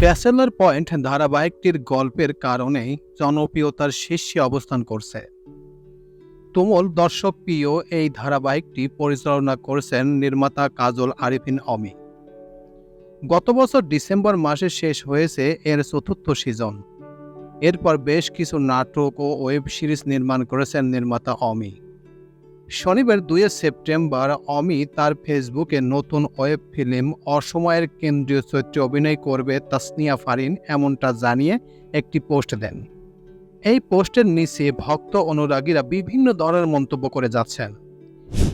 Bachelor point ধারাবাহিকটির গল্পের কারণেই জনপ্রিয়তার শীর্ষে অবস্থান করছে। তুমুল দর্শক প্রিয় এই ধারাবাহিকটি পরিচালনা করেছেন নির্মাতা কাজল আরিফিন অমি। গত বছর ডিসেম্বর মাসে শেষ হয়েছে এর চতুর্থ সিজন। এরপর বেশ কিছু নাটক ও ওয়েব সিরিজ নির্মাণ করেছেন নির্মাতা অমি। শনিবার দুই সেপ্টেম্বর অমি তার ফেসবুকে নতুন ওয়েব ফিল্ম অসময়ের কেন্দ্রীয় চরিত্রে অভিনয় করবে তাসনিয়া ফারিন এমনটা জানিয়ে একটি পোস্ট দেন। এই পোস্টের নিচে ভক্ত অনুরাগীরা বিভিন্ন ধরনের মন্তব্য করে যাচ্ছেন।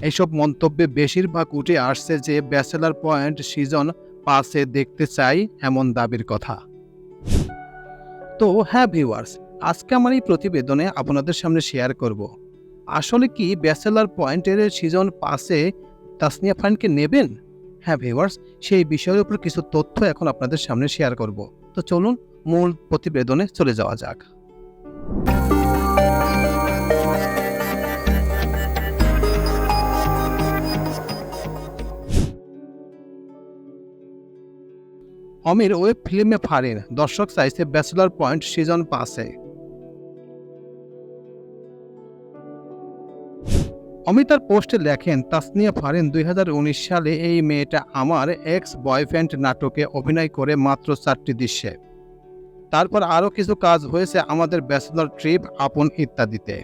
এইসব মন্তব্যে বেশিরভাগ উঠে আসছে যে ব্যাচেলার পয়েন্ট সিজন পাসে দেখতে চাই এমন দাবির কথা। তো হ্যাঁ ভিউয়ার্স, আজকে আমার এই প্রতিবেদনে আপনাদের সামনে শেয়ার করব। আসলে কি ব্যাচেলার পয়েন্টের সিজন পাসে তাসনিয়া ফানকে নেবেন? হ্যাঁ ভিউয়ার্স সেই বিষয়ের উপর কিছু তথ্য এখন আপনাদের সামনে শেয়ার করব। তো চলুন, মূল প্রতিবেদনে চলে যাওয়া যাক। অমির ওয়েব ফিল্মে ফারিন দর্শক চাইছে ব্যাচেলার পয়েন্ট সিজন পাসে অমিতার পোস্টে লেখেন, তাসনিয়া ফারিন দুই হাজার উনিশ সালে এই মেয়েটা আমার এক্স বয়ফ্রেন্ড নাটকে অভিনয় করে মাত্র চারটি দৃশ্যে। তারপর আরও কিছু কাজ হয়েছে আমাদের ব্যাচেলর ট্রিপ, আপন ইত্যাদিতে।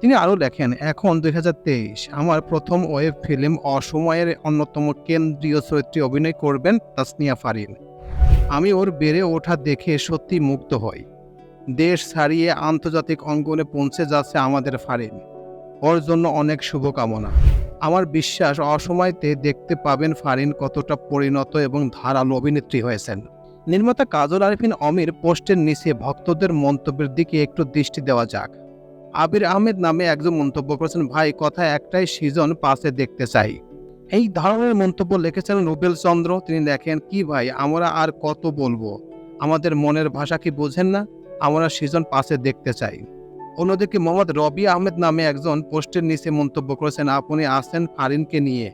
তিনি আরও লেখেন, এখন দুই হাজার তেইশ, আমার প্রথম ওয়েব ফিল্ম অসময়ের অন্যতম কেন্দ্রীয় চরিত্রে অভিনয় করবেন তাসনিয়া ফারিন। আমি ওর বেড়ে ওঠা দেখে সত্যি মুগ্ধ হই। দেশ ছাড়িয়ে আন্তর্জাতিক অঙ্গনে পৌঁছে যাচ্ছে আমাদের ফারিন। ওর জন্য অনেক শুভকামনা। আমার বিশ্বাস, অসময়তে দেখতে পাবেন ফারিন কতটা পরিণত এবং ধারালো অভিনেত্রী হয়েছেন। নির্মাতা কাজল আরিফিন অমির পোস্টের নিচে ভক্তদের মন্তব্যের দিকে একটু দৃষ্টি দেওয়া যাক। আবির আহমেদ নামে একজন মন্তব্য করেছেন, ভাই, কথা একটাই, সিজন পাশে দেখতে চাই। এই ধরনের মন্তব্য লিখেছেন রুবেল চন্দ্র। তিনি লেখেন, কি ভাই, আমরা আর কত বলব? আমাদের মনের ভাষা কি বোঝেন না? আমরা সিজন পাশে দেখতে চাই। অন্যদিকে মোহাম্মদ রবি আহমেদ নামে একজন পোস্টের নিচে মন্তব্য করেছেন, আপনি আসেন ফারিনকে নিয়ে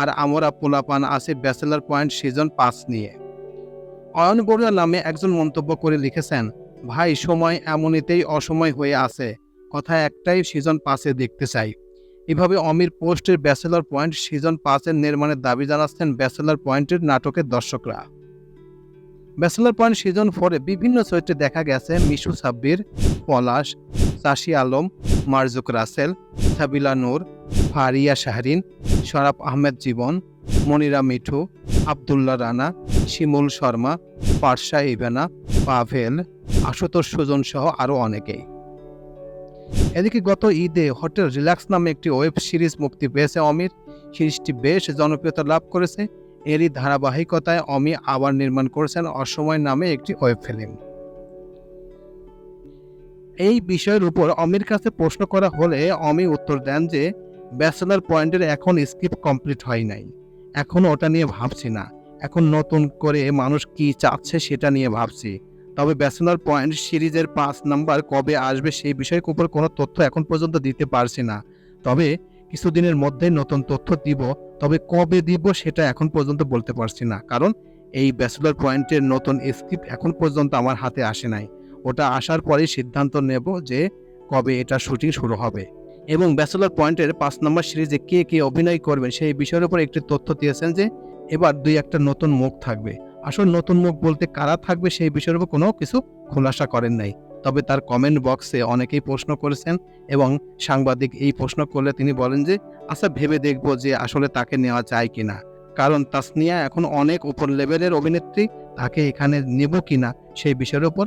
আর আমরা পোলাপান আছে ব্যাচেলার পয়েন্ট সিজন পাঁচ নিয়ে। অয়ন বড়ুয়া নামে একজন মন্তব্য করে লিখেছেন, ভাই, সময় এমনিতেই অসময় হয়ে আছে, কথা একটাই সিজন পাঁচে দেখতে চাই। এভাবে অমির পোস্টের ব্যাচেলর পয়েন্ট সিজন পাঁচের নির্মাণের দাবি জানাচ্ছেন ব্যাচেলর পয়েন্টের নাটকের দর্শকরা। ব্যাচেলর পয়েন্ট সিজন ফোরে বিভিন্ন চরিত্রে দেখা গেছে মিশু সাব্বির, পলাশ চাষি আলম, মারজুক রাসেল, সাবিলা নূর, ফারিয়া শাহরিন, শরাফ আহমেদ জীবন, মনিরা মিঠু, আবদুল্লাহ রানা, শিমুল শর্মা, পারশা ইভেনা পাভেল, আশুতোষ সুজন সহ আরও অনেকেই। এদিকে গত ঈদে হোটেল রিল্যাক্স নামে একটি ওয়েব সিরিজ মুক্তি পেয়েছে অমির। সিরিজটি বেশ জনপ্রিয়তা লাভ করেছে। এরই ধারাবাহিকতায় অমি আবার নির্মাণ করেছেন অসময় নামে একটি ওয়েব ফিল্ম। এই বিষয়ের উপর অমির কাছে প্রশ্ন করা হলে অমি উত্তর দেন যে, ব্যাচেলার পয়েন্টের এখন স্ক্রিপ্ট কমপ্লিট হয় নাই। এখন ওটা নিয়ে ভাবছি না। এখন নতুন করে মানুষ কি চাচ্ছে সেটা নিয়ে ভাবছি। তবে ব্যাচেলার পয়েন্ট সিরিজের পাঁচ নাম্বার কবে আসবে সেই বিষয়ের উপর কোনো তথ্য এখন পর্যন্ত দিতে পারছি না। তবে কিছুদিনের মধ্যেই নতুন তথ্য দিব, তবে কবে দিব সেটা এখন পর্যন্ত বলতে পারছি না। কারণ এই ব্যাচেলার পয়েন্টের নতুন স্ক্রিপ্ট এখন পর্যন্ত আমার হাতে আসে নাই। ওটা আসার পরেই সিদ্ধান্ত নেব যে কবে এটা শুটিং শুরু হবে। এবং ব্যাচেলার পয়েন্টের পাঁচ নম্বর সিরিজে কে কে অভিনয় করবেন সেই বিষয়ের উপর একটি তথ্য দিয়েছেন যে এবার দুই একটা নতুন মুখ থাকবে। আসলে নতুন মুখ বলতে কারা থাকবে সেই বিষয়ের উপর কোনো কিছু খোলাসা করেন নাই। তবে তার কমেন্ট বক্সে অনেকেই প্রশ্ন করেছেন এবং সাংবাদিক এই প্রশ্ন করলে তিনি বলেন যে আচ্ছা ভেবে দেখব যে আসলে তাকে নেওয়া যায় কিনা। কারণ তাসনিয়া এখন অনেক উপর লেভেলের অভিনেত্রী, তাকে এখানে নেব কিনা সেই বিষয়ের উপর